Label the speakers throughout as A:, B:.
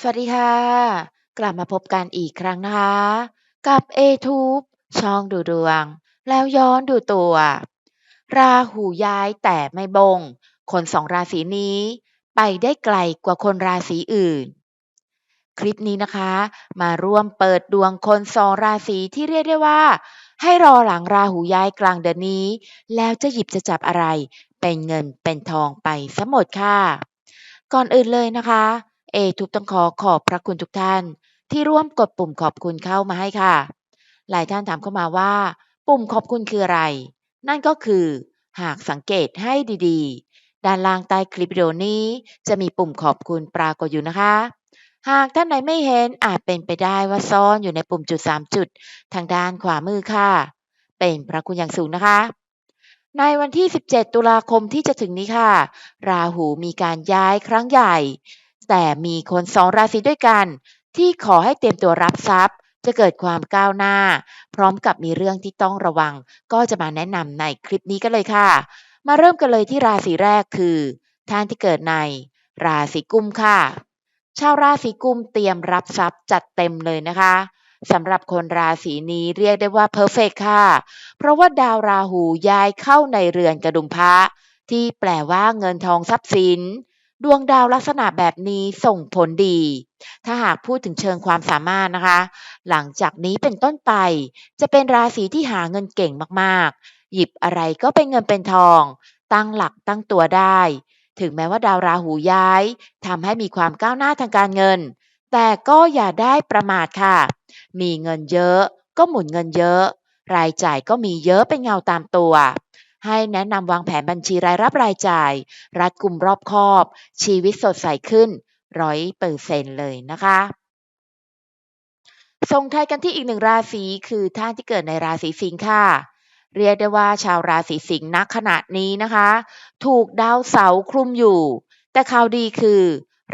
A: สวัสดีค่ะ กลับมาพบกันอีกครั้งนะคะ กับ A-Tube ช่องดูดวง แล้วย้อนดูตัว ราหูย้ายแต่ไม่บง คนสองราศีนี้ ไปได้ไกลกว่าคนราศีอื่น คลิปนี้นะคะ มาร่วมเปิดดวงคนสองราศีที่เรียกได้ว่า ให้รอหลังราหูย้ายกลางเดือนนี้ แล้วจะหยิบจะจับอะไร เป็นเงินเป็นทองไปซะหมดค่ะ ก่อนอื่นเลยนะคะ เอทุบต้องขอขอบพระคุณทุกท่าน ที่ร่วมกดปุ่มขอบคุณเข้ามาให้ค่ะ หลายท่านถามเข้ามาว่า ปุ่มขอบคุณคืออะไร นั่นก็คือ หากสังเกตให้ดีๆ ด้านล่างใต้คลิปวิดีโอนี้ จะมีปุ่มขอบคุณปรากฏอยู่นะคะ หากท่านไหนไม่เห็นอาจเป็นไปได้ว่าซ่อนอยู่ในปุ่มจุด 3 จุด ทางด้านขวามือค่ะ เป็นพระคุณอย่างสูงนะคะในวันที่ 17 ตุลาคมที่จะถึงนี้ค่ะ ราหูมีการย้ายครั้งใหญ่ แต่มีคนสองราศีด้วยกัน ที่ขอให้เตรียมตัวรับทรัพย์ จะเกิดความก้าวหน้า พร้อมกับมีเรื่องที่ต้องระวัง ก็จะมาแนะนำในคลิปนี้กันเลยค่ะ มาเริ่มกันเลยที่ราศีแรกคือ ท่านที่เกิดใน ราศีกุมค่ะ ชาวราศีกุมเตรียมรับทรัพย์จัดเต็มเลยนะคะสำหรับคนราศีนี้เรียกได้ว่าเพอร์เฟกค่ะ เพราะว่าดาวราหูย้ายเข้าในเรือนกระดุมพระที่แปลว่าเงินทองทรัพย์สิน ดวงดาวลักษณะแบบนี้ส่งผลดี ถ้าหากพูดถึงเชิงความสามารถนะคะ หลังจากนี้เป็นต้นไป จะเป็นราศีที่หาเงินเก่งมากๆ หยิบอะไรก็เป็นเงินเป็นทอง ตั้งหลักตั้งตัวได้ ถึงแม้ว่าดาวราหูย้ายทำให้มีความก้าวหน้าทางการเงิน แต่ก็อย่าได้ประมาทค่ะ มีเงินเยอะก็หมุนเงินเยอะ รายจ่ายก็มีเยอะเป็นเงาตามตัว ให้แนะนำวางแผนบัญชีรายรับรายจ่าย รัดกลุ่มรอบคอบ ชีวิตสดใสขึ้นร้อยเปอร์เซ็นเลยนะคะส่งท้ายกันที่อีกหนึ่งราศีคือท่านที่เกิดในราศีสิงค์ค่ะ เรียกได้ว่าชาวราศีสิงห์ณขณะนี้นะคะ ถูกดาวเสาร์คลุมอยู่ แต่ข่าวดีคือ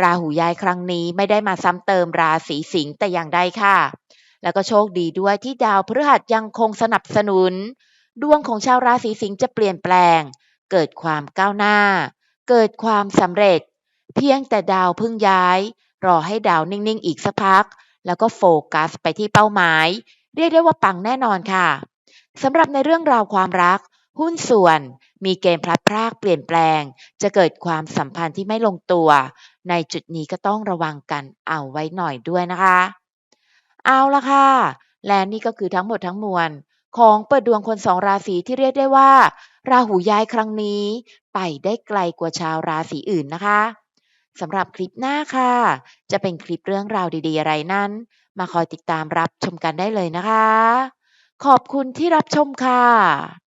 A: ราหูย้ายครั้งนี้ไม่ได้มาซ้ำเติมราศีสิงห์แต่อย่างใดค่ะ แล้วก็โชคดีด้วยที่ดาวพฤหัสยังคงสนับสนุน ดวงของชาวราศีสิงห์จะเปลี่ยนแปลง เกิดความก้าวหน้า เกิดความสำเร็จ เพียงแต่ดาวพิ่งย้าย รอให้ดาวนิ่งๆ อีกสักพัก แล้วก็โฟกัสไปที่เป้าหมาย เรียกได้ว่าปังแน่นอนค่ะสำหรับในเรื่องราวความรัก หุ้นส่วน มีเกณฑ์พลัดพรากเปลี่ยนแปลง จะเกิดความสัมพันธ์ที่ไม่ลงตัว ในจุดนี้ก็ต้องระวังกันเอาไว้หน่อยด้วยนะคะ เอาละค่ะ และนี่ก็คือทั้งหมดทั้งมวล ของเปิดดวงคนสองราศีที่เรียกได้ว่า ราหูย้ายครั้งนี้ ไปได้ไกลกว่าชาวราศีอื่นนะคะสำหรับคลิปหน้าค่ะ จะเป็นคลิปเรื่องราวดีๆ อะไรนั้น มาคอยติดตามรับชมกันได้เลยนะคะ ขอบคุณที่รับชมค่ะ